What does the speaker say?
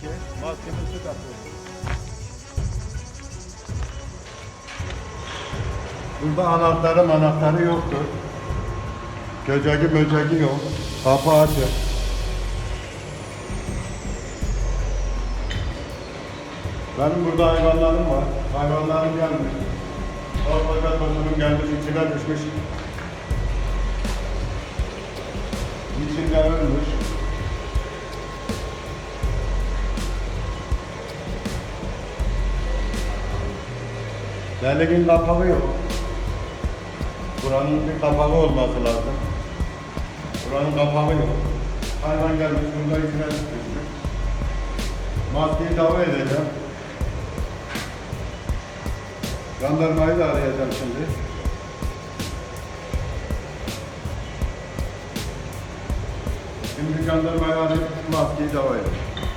ki malzemesi de Burada anahtarı anahtarı yoktur. Göcegi möcegi yok. Kapı açık. Benim burada hayvanlarım var. Hayvanlarım gelmiş. Orada topunun gelmiş içine düşmüş. İçinde ölmüş. Deliğin kapağı yok. Buranın bir kapağı olması lazım. Buranın kapağı yok. Hayvan gelmiş, bunda içine düşmüş. Maskeyi davet edeceğim. Jandarmayı da arayacağım şimdi. Şimdi jandarmayı arayıp maskeyi davet edeceğim.